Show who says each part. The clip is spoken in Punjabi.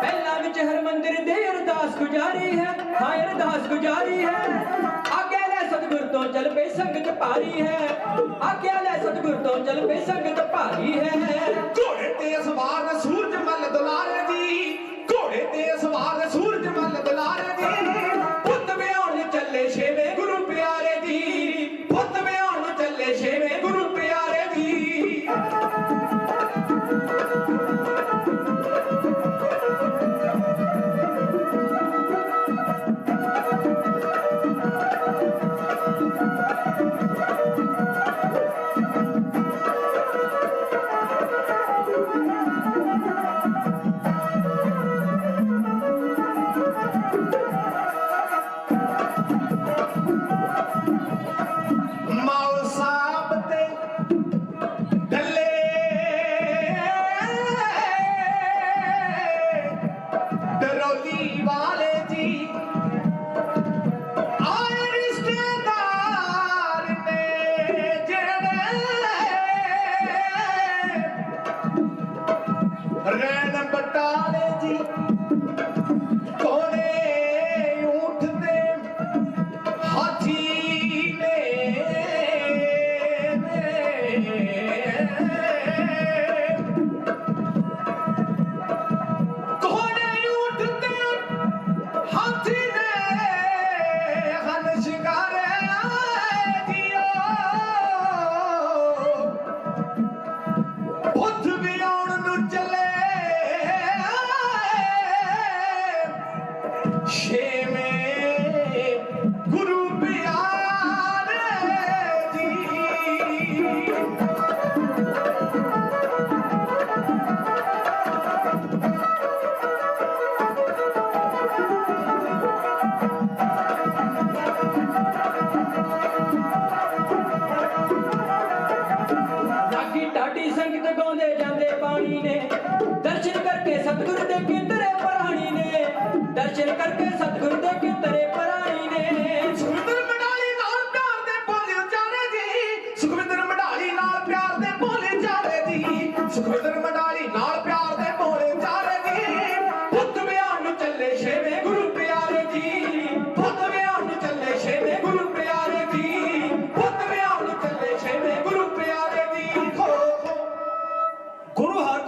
Speaker 1: ਪਹਿਲਾਂ ਵਿੱਚ ਹਰਮੰਦਰ ਦੇ ਅਰਦਾਸ ਗੁਜਾਰੀ ਹੈ, ਹਾਏ ਅਰਦਾਸ ਗੁਜਾਰੀ ਹੈ। ਆਗਿਆ ਲੈ ਸਤਿਗੁਰ ਤੋਂ ਚੱਲ ਪਈ ਸੰਗਤ ਭਾਰੀ ਹੈ। ਆਗਿਆ ਲੈ ਸਤਗੁਰ ਤੋਂ ਚੱਲ ਪਈ ਸੰਗਤ ਭਾਰੀ ਹੈ।
Speaker 2: ਘੋੜੇ ਤੇ ਸਵਾਰ हृदय पटाले
Speaker 1: जी ਢਾਡੀ ਜਾਂਦੇ ਪਾਣੀ ਨੇ। ਦਰਸ਼ਨ ਕਰਕੇ ਸਤਿਗੁਰ ਦੇ ਕਿੰਦਰੇ ਪਰਾਣੀ ਨੇ। ਦਰਸ਼ਨ ਕਰਕੇ ਸਤਿਗੁਰ ਦੇ ਕਿੰਦਰੇ ਪਰਾਣੀ